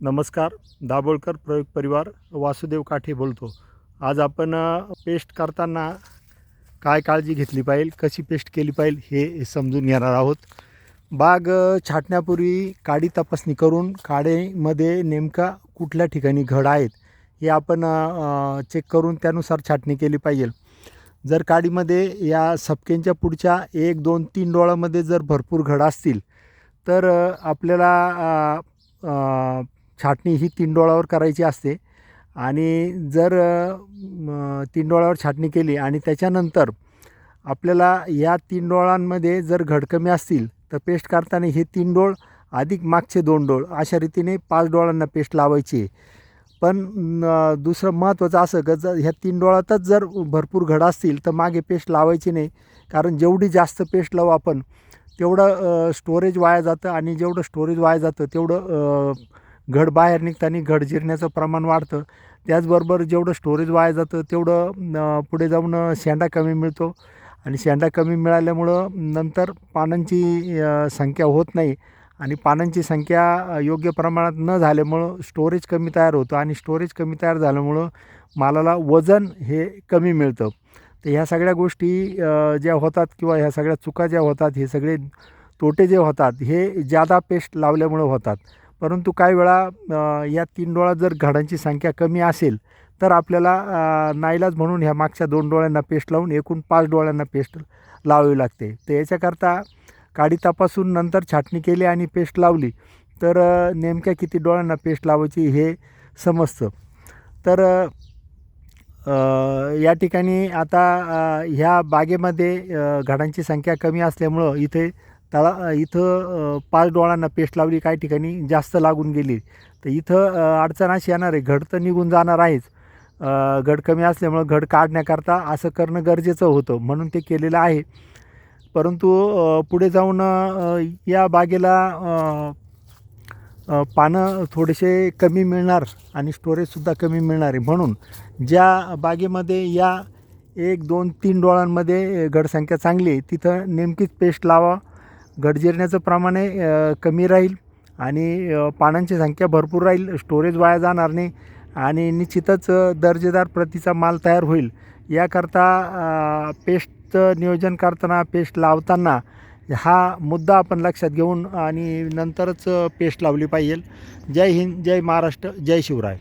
नमस्कार दाभोळकर प्रयोग परिवार वासुदेव काठे बोलतो. आज आपण पेस्ट करताना काय काळजी घेतली पाहिजे कशी पेस्ट केली पाहिजे हे समजून घेणार आहोत. बाग छाटण्यापूर्वी काडी तपासणी करून काडीमध्ये नेमका कुठल्या ठिकाणी घड आहेत हे आपण चेक करून त्यानुसार छाटणी केली पाहिजे. जर काडीमध्ये या सपकेंच्या पुढच्या एक दोन तीन डोळ्यामध्ये जर भरपूर घड असतील तर आपल्याला छाटणी ही तीन डोळ्यावर करायची असते. आणि जर तीन डोळ्यावर छाटणी केली आणि त्याच्यानंतर आपल्याला या तीन डोळांमध्ये जर घड कमी असतील तर पेस्ट काढताना हे तीन डोळ अधिक मागचे दोन डोळ अशा रीतीने पाच डोळांना पेस्ट लावायची. पण दुसरं महत्त्वाचं असं का जर ह्या तीन डोळ्यातच जर भरपूर घड असतील तर मागे पेस्ट लावायची नाही. कारण जेवढी जास्त पेस्ट लावू आपण तेवढं स्टोरेज वाया जातं आणि जेवढं स्टोरेज वाया जातं तेवढं घड बाहेर निघताना घड जिरण्याचं प्रमाण वाढतं. त्याचबरोबर जेवढं स्टोरेज वाया जातं तेवढं पुढे जाऊन शेंडा कमी मिळतो. आणि शेंडा कमी मिळाल्यामुळं नंतर पानांची संख्या होत नाही. आणि पानांची संख्या योग्य प्रमाणात न झाल्यामुळं स्टोरेज कमी तयार होतं. आणि स्टोरेज कमी तयार झाल्यामुळं मालाला वजन हे कमी मिळतं. तर ह्या सगळ्या गोष्टी ज्या होतात किंवा ह्या सगळ्या चुका ज्या होतात हे सगळे तोटे जे होतात हे जादा पेस्ट लावल्यामुळं होतात. परंतु काही वेळा या तीन डोळ्यात जर घडांची संख्या कमी असेल तर आपल्याला नाईलाज म्हणून ह्या मागच्या दोन डोळ्यांना पेस्ट लावून एकूण पाच डोळ्यांना पेस्ट लावावी लागते. तर याच्याकरता काडी तपासून नंतर छाटणी केली आणि पेस्ट लावली तर नेमक्या किती डोळ्यांना पेस्ट लावायची हे समजतं. तर या ठिकाणी आता ह्या बागेमध्ये घडांची संख्या कमी असल्यामुळं इथे तळा इथं पाच डोळांना पेस्ट लावली काही ठिकाणी जास्त लागून गेली. तर इथं अडचण अशी येणार आहे घड तर निघून जाणार आहेच. घड कमी असल्यामुळं घड काढण्याकरता असं करणं गरजेचं होतं म्हणून ते केलेलं आहे. परंतु पुढे जाऊन या बागेला पानं थोडेसे कमी मिळणार आणि स्टोरेजसुद्धा कमी मिळणार आहे. म्हणून ज्या बागेमध्ये या एक दोन तीन डोळांमध्ये घडसंख्या चांगली आहे तिथं नेमकीच पेस्ट लावा गडजिरण्याचं प्रमाण आहे कमी राहील आणि पानांची संख्या भरपूर राहील स्टोरेज वाया जाणार नाही आणि निश्चितच दर्जेदार प्रतीचा माल तयार होईल. याकरता पेस्टचं नियोजन करताना पेस्ट लावताना हा मुद्दा आपण लक्षात घेऊन आणि नंतरच पेस्ट लावली पाहिजे. जय हिंद जय महाराष्ट्र जय शिवराय.